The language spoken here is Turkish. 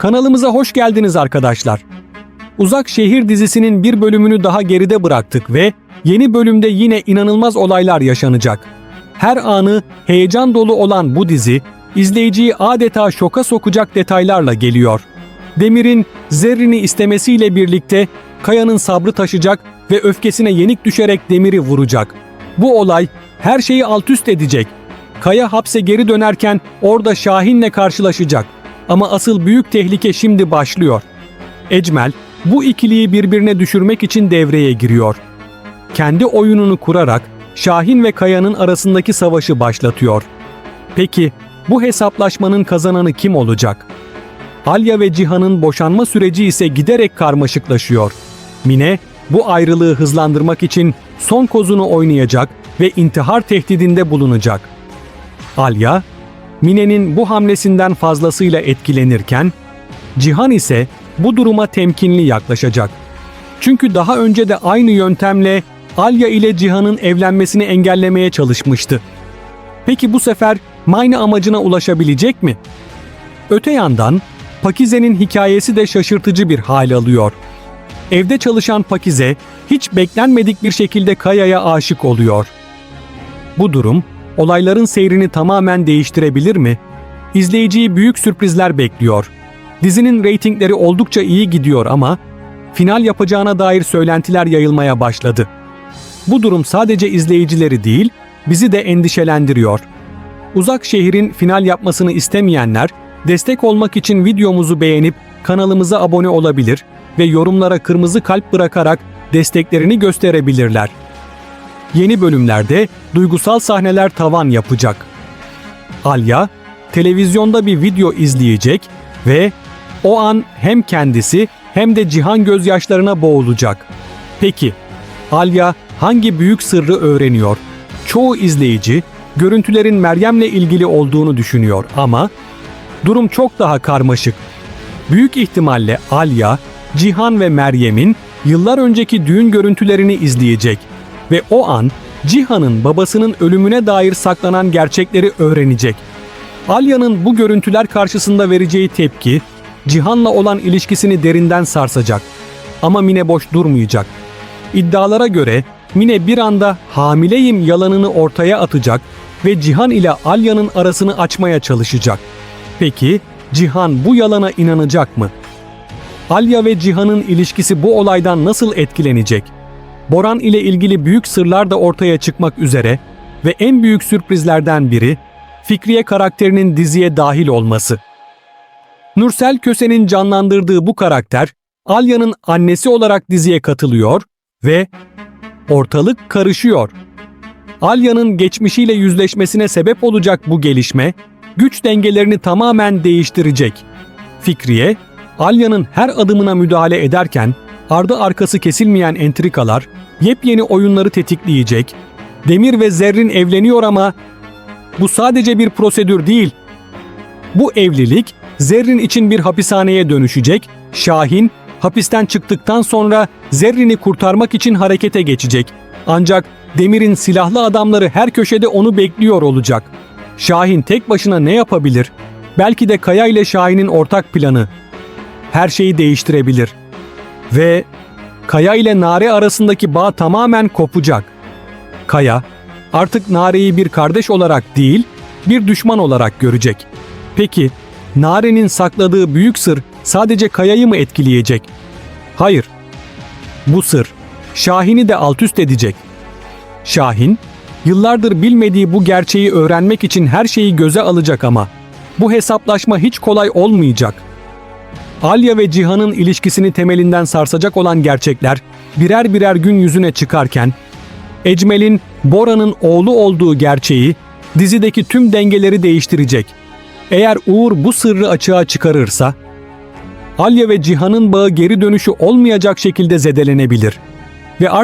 Kanalımıza hoş geldiniz arkadaşlar. Uzak Şehir dizisinin bir bölümünü daha geride bıraktık ve yeni bölümde yine inanılmaz olaylar yaşanacak. Her anı heyecan dolu olan bu dizi izleyiciyi adeta şoka sokacak detaylarla geliyor. Demir'in Zerrin'i istemesiyle birlikte Kaya'nın sabrı taşacak ve öfkesine yenik düşerek Demir'i vuracak. Bu olay her şeyi alt üst edecek. Kaya hapse geri dönerken orada Şahin'le karşılaşacak. Ama asıl büyük tehlike şimdi başlıyor. Ecmel bu ikiliyi birbirine düşürmek için devreye giriyor. Kendi oyununu kurarak Şahin ve Kaya'nın arasındaki savaşı başlatıyor. Peki bu hesaplaşmanın kazananı kim olacak? Alya ve Cihan'ın boşanma süreci ise giderek karmaşıklaşıyor. Mine bu ayrılığı hızlandırmak için son kozunu oynayacak ve intihar tehdidinde bulunacak. Alya, Mine'nin bu hamlesinden fazlasıyla etkilenirken, Cihan ise bu duruma temkinli yaklaşacak. Çünkü daha önce de aynı yöntemle Alya ile Cihan'ın evlenmesini engellemeye çalışmıştı. Peki bu sefer Mayne amacına ulaşabilecek mi? Öte yandan Pakize'nin hikayesi de şaşırtıcı bir hal alıyor. Evde çalışan Pakize hiç beklenmedik bir şekilde Kaya'ya aşık oluyor. Bu durum olayların seyrini tamamen değiştirebilir mi? İzleyiciyi büyük sürprizler bekliyor. Dizinin reytingleri oldukça iyi gidiyor ama final yapacağına dair söylentiler yayılmaya başladı. Bu durum sadece izleyicileri değil, bizi de endişelendiriyor. Uzak şehrin final yapmasını istemeyenler destek olmak için videomuzu beğenip kanalımıza abone olabilir ve yorumlara kırmızı kalp bırakarak desteklerini gösterebilirler. Yeni bölümlerde duygusal sahneler tavan yapacak. Alya, televizyonda bir video izleyecek ve o an hem kendisi hem de Cihan gözyaşlarına boğulacak. Peki, Alya hangi büyük sırrı öğreniyor? Çoğu izleyici görüntülerin Meryem'le ilgili olduğunu düşünüyor ama durum çok daha karmaşık. Büyük ihtimalle Alya, Cihan ve Meryem'in yıllar önceki düğün görüntülerini izleyecek ve o an Cihan'ın babasının ölümüne dair saklanan gerçekleri öğrenecek. Alya'nın bu görüntüler karşısında vereceği tepki, Cihan'la olan ilişkisini derinden sarsacak. Ama Mine boş durmayacak. İddialara göre Mine bir anda hamileyim yalanını ortaya atacak ve Cihan ile Alya'nın arasını açmaya çalışacak. Peki Cihan bu yalana inanacak mı? Alya ve Cihan'ın ilişkisi bu olaydan nasıl etkilenecek? Boran ile ilgili büyük sırlar da ortaya çıkmak üzere ve en büyük sürprizlerden biri Fikriye karakterinin diziye dahil olması. Nursel Köse'nin canlandırdığı bu karakter Alya'nın annesi olarak diziye katılıyor ve ortalık karışıyor. Alya'nın geçmişiyle yüzleşmesine sebep olacak bu gelişme güç dengelerini tamamen değiştirecek. Fikriye, Alya'nın her adımına müdahale ederken ardı arkası kesilmeyen entrikalar yepyeni oyunları tetikleyecek. Demir ve Zerrin evleniyor ama bu sadece bir prosedür değil. Bu evlilik Zerrin için bir hapishaneye dönüşecek. Şahin hapisten çıktıktan sonra Zerrin'i kurtarmak için harekete geçecek. Ancak Demir'in silahlı adamları her köşede onu bekliyor olacak. Şahin tek başına ne yapabilir? Belki de Kaya ile Şahin'in ortak planı her şeyi değiştirebilir. Ve Kaya ile Nare arasındaki bağ tamamen kopacak. Kaya artık Nare'yi bir kardeş olarak değil, bir düşman olarak görecek. Peki Nare'nin sakladığı büyük sır sadece Kaya'yı mı etkileyecek? Hayır. Bu sır Şahin'i de alt üst edecek. Şahin, yıllardır bilmediği bu gerçeği öğrenmek için her şeyi göze alacak ama bu hesaplaşma hiç kolay olmayacak. Alya ve Cihan'ın ilişkisini temelinden sarsacak olan gerçekler birer birer gün yüzüne çıkarken Ecmel'in Bora'nın oğlu olduğu gerçeği dizideki tüm dengeleri değiştirecek. Eğer Uğur bu sırrı açığa çıkarırsa Alya ve Cihan'ın bağı geri dönüşü olmayacak şekilde zedelenebilir ve artık